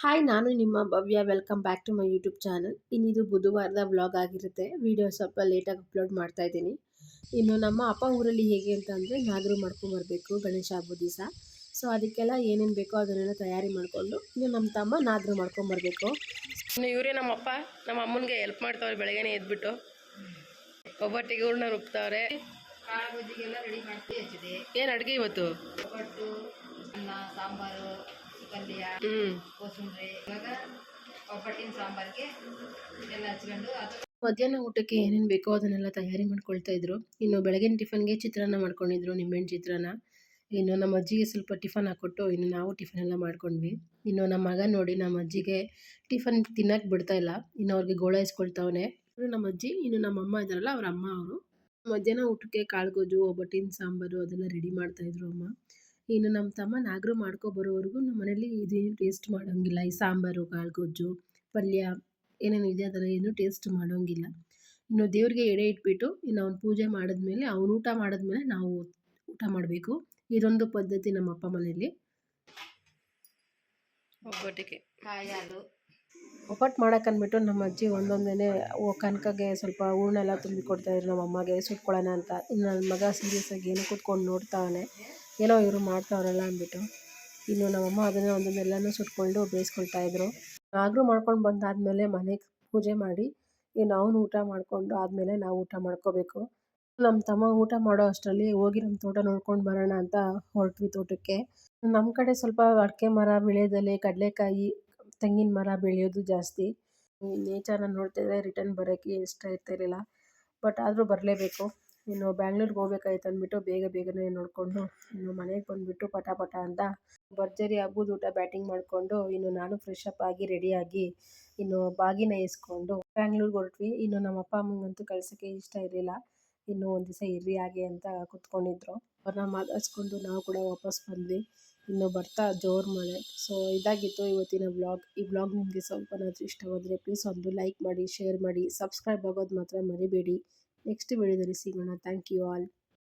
Hi ನಾನು ನಿಮ್ಮ Bhavya. Welcome back to my YouTube channel ಇನ್ನಿದು ಬುಧವಾರದ ವ್ಲಾಗ್ ಆಗಿರುತ್ತೆ. ವಿಡಿಯೋ ಸ್ವಲ್ಪ ಲೇಟಾಗಿ ಅಪ್ಲೋಡ್ ಮಾಡ್ತಾ ಇದ್ದೀನಿ. ಇನ್ನು ನಮ್ಮ ಅಪ್ಪ ಊರಲ್ಲಿ ಹೇಗೆ ಅಂತಂದರೆ ನಾಗರು ಮಾಡ್ಕೊಂಬರ್ಬೇಕು ಗಣೇಶ ಹಬ್ಬದ ದಿವಸ. ಸೊ ಅದಕ್ಕೆಲ್ಲ ಏನೇನು ಬೇಕೋ ಅದನ್ನೆಲ್ಲ ತಯಾರಿ ಮಾಡಿಕೊಂಡು ಇನ್ನು ನಮ್ಮ ತಮ್ಮ ನಾಗರು ಮಾಡ್ಕೊಂಬರ್ಬೇಕು ಇನ್ನು ಇವರೇ ನಮ್ಮಪ್ಪ ನಮ್ಮ ಅಮ್ಮನಿಗೆ ಹೆಲ್ಪ್ ಮಾಡ್ತಾವ್ರೆ ಬೆಳಗ್ಗೆನೇ ಎದ್ಬಿಟ್ಟು. ಒಬ್ಬಟ್ಟಿಗೆ ಹೂರ್ಣ ರುಬ್ತಾವ್ರೆ. ಏನು ಅಡುಗೆ ಇವತ್ತು? ಸಾಂಬಾರು. ಪಲ್ಯ ಕೋಸಂಬರಿ ಇವಾಗ ಒಬ್ಬಟ್ಟಿನ ಸಾಂಬಾರಿಗೆ ಎಲ್ಲ ಹಚ್ಕೊಂಡು ಅದು ಮಧ್ಯಾಹ್ನ ಊಟಕ್ಕೆ ಏನೇನು ಬೇಕೋ ಅದನ್ನೆಲ್ಲ ತಯಾರಿ ಮಾಡ್ಕೊಳ್ತಾ ಇದ್ರು. ಇನ್ನು ಬೆಳಗಿನ ಟಿಫನ್ಗೆ ಚಿತ್ರಾನ್ನ ಮಾಡ್ಕೊಂಡಿದ್ರು ನಿಂಬೆಹಣ್ಣು ಚಿತ್ರಾನ್ನ. ಇನ್ನು ನಮ್ಮ ಅಜ್ಜಿಗೆ ಸ್ವಲ್ಪ ಟಿಫನ್ ಹಾಕ್ಕೊಟ್ಟು ಇನ್ನು ನಾವು ಟಿಫನ್ ಎಲ್ಲ ಮಾಡ್ಕೊಂಡ್ವಿ. ಇನ್ನು ನಮ್ಮ ಮಗ ನೋಡಿ ನಮ್ಮ ಅಜ್ಜಿಗೆ ಟಿಫನ್ ತಿನ್ನಕ್ಕೆ ಬಿಡ್ತಾ ಇಲ್ಲ. ಇನ್ನು ಅವ್ರಿಗೆ ಗೋಳಾಯಿಸ್ಕೊಳ್ತಾವನೆ ಇನ್ನು ನಮ್ಮ ಅಜ್ಜಿ ಇನ್ನು ನಮ್ಮ ಅಮ್ಮ ಇದ್ದಾರಲ್ಲ ಅವ್ರ ಅಮ್ಮ ಅವರು ಮಧ್ಯಾಹ್ನ ಊಟಕ್ಕೆ ಕಾಳುಗೋಜು ಒಬ್ಬಟ್ಟಿನ ಸಾಂಬಾರು ಅದೆಲ್ಲ ರೆಡಿ ಮಾಡ್ತಾ ಇದ್ರು ಅಮ್ಮ. ಇನ್ನು ನಮ್ಮ ತಮ್ಮ ನಾಗರು ಮಾಡ್ಕೊ ಬರೋವರೆಗೂ ನಮ್ಮ ಮನೇಲಿ ಇದೇನು ಟೇಸ್ಟ್ ಮಾಡೋಂಗಿಲ್ಲ. ಈ ಸಾಂಬಾರು ಕಾಳುಗೊಜ್ಜು ಪಲ್ಯ ಏನೇನು ಇದೆ ಅದೆಲ್ಲ ಏನು ಟೇಸ್ಟ್ ಮಾಡೋಂಗಿಲ್ಲ. ಇನ್ನು ದೇವ್ರಿಗೆ ಎಡೆ ಇಟ್ಬಿಟ್ಟು ಇನ್ನು ಅವ್ನು ಪೂಜೆ ಮಾಡಿದ್ಮೇಲೆ ಅವ್ನು ಊಟ ಮಾಡಿದ್ಮೇಲೆ ನಾವು ಊಟ ಮಾಡಬೇಕು. ಇದೊಂದು ಪದ್ಧತಿ ನಮ್ಮ ಅಪ್ಪ ಮನೆಯಲ್ಲಿ. ಒಬ್ಬಟ್ಟಿಗೆ. ಹಾಲು ಒಬ್ಬಟ್ಟು ಮಾಡಕ್ಕೆ ಅಂದ್ಬಿಟ್ಟು ನಮ್ಮ ಅಜ್ಜಿ ಒಂದೊಂದೇನೆ ಕನಕಗೆ ಸ್ವಲ್ಪ ಹೂರ್ಣ ಎಲ್ಲ ತುಂಬಿ ಕೊಡ್ತಾಯಿದ್ರು ನಮ್ಮ ಅಮ್ಮಗೆ ಸುಟ್ಕೊಳ್ಳೋಣ ಅಂತ. ಇನ್ನು ನನ್ನ ಮಗ ಸೀರಿಯಸ್ ಆಗಿ ಏನು ಕೂತ್ಕೊಂಡು ನೋಡ್ತಾವನೆ. ಏನೋ ಇವರು ಮಾಡ್ತಾವ್ರಲ್ಲ ಅಂದ್ಬಿಟ್ಟು. ಇನ್ನು ನಮ್ಮಮ್ಮ ಅದನ್ನೇ ಒಂದೊಂದೆಲ್ಲನೂ ಸುಟ್ಕೊಂಡು ಬೇಯಿಸ್ಕೊಳ್ತಾ ಇದ್ರು. ನಾಗರು ಮಾಡ್ಕೊಂಡು ಬಂದಾದಮೇಲೆ ಮನೆಗೆ ಪೂಜೆ ಮಾಡಿ, ಇನ್ನು ಅವನು ಊಟ ಮಾಡಿಕೊಂಡು ಆದಮೇಲೆ ನಾವು ಊಟ ಮಾಡ್ಕೋಬೇಕು. ನಮ್ಮ ತಮ್ಮ ಊಟ ಮಾಡೋ ಅಷ್ಟರಲ್ಲಿ ಹೋಗಿ ನಮ್ಮ ತೋಟ ನೋಡ್ಕೊಂಡು ಬರೋಣ ಅಂತ ಹೊರಟ್ವಿ ತೋಟಕ್ಕೆ. ನಮ್ಮ ಕಡೆ ಸ್ವಲ್ಪ ಅಡಿಕೆ ಮರ ಬೆಳೆಯೋದಲ್ಲಿ ಕಡಲೆಕಾಯಿ, ತೆಂಗಿನ ಮರ ಬೆಳೆಯೋದು ಜಾಸ್ತಿ. ನೇಚರನ್ನ ನೋಡ್ತಿದ್ರೆ ರಿಟರ್ನ್ ಬರೋಕ್ಕೆ ಇಷ್ಟ ಇರ್ತಿರಲಿಲ್ಲ. ಬಟ್ ಆದರೂ ಬರಲೇಬೇಕು. ಇನ್ನು ಬ್ಯಾಂಗ್ಳೂರ್ಗೆ ಹೋಗ್ಬೇಕಾಯ್ತು ಅಂದ್ಬಿಟ್ಟು ಬೇಗ ಬೇಗನೆ ನೋಡಿಕೊಂಡು ಇನ್ನು ಮನೆಗೆ ಬಂದುಬಿಟ್ಟು ಪಟ ಪಟ ಅಂತ ಭರ್ಜರಿ ಹಬ್ಬದ ಊಟ ಬ್ಯಾಟಿಂಗ್ ಮಾಡಿಕೊಂಡು ಇನ್ನು ನಾನು ಫ್ರೆಶ್ ಅಪ್ ಆಗಿ ರೆಡಿಯಾಗಿ ಇನ್ನು ಬಾಗಿನ ಇಸ್ಕೊಂಡು ಬ್ಯಾಂಗ್ಳೂರ್ಗೆ ಹೊರಟ್ವಿ. ಇನ್ನು ನಮ್ಮ ಅಪ್ಪ ಅಮ್ಮಂಗಂತೂ ಕಳ್ಸೋಕ್ಕೆ ಇಷ್ಟ ಇರಲಿಲ್ಲ. ಇನ್ನು ಒಂದು ದಿವಸ ಇರ್ರಿ ಹಾಗೆ ಅಂತ ಕೂತ್ಕೊಂಡಿದ್ರು. ಅವ್ರನ್ನ ಮಾತಾಡಿಸ್ಕೊಂಡು ನಾವು ಕೂಡ ವಾಪಸ್ ಬಂದ್ವಿ. ಇನ್ನು ಬರ್ತಾ ಜೋರು ಮಳೆ. ಸೊ ಇದಾಗಿತ್ತು ಇವತ್ತಿನ ವ್ಲಾಗ್ ಈ ವ್ಲಾಗ್ ನಿಮಗೆ ಸ್ವಲ್ಪನಾದರೂ ಇಷ್ಟವಾದರೆ ಪ್ಲೀಸ್ ಒಂದು ಲೈಕ್ ಮಾಡಿ ಶೇರ್ ಮಾಡಿ ಸಬ್ಸ್ಕ್ರೈಬ್ ಆಗೋದು ಮಾತ್ರ ಮರಿಬೇಡಿ. ನೆಕ್ಸ್ಟ್ ವಿಡಿಯೋದಲ್ಲಿ ಸಿಗೋಣ ಥ್ಯಾಂಕ್ ಯು ಆಲ್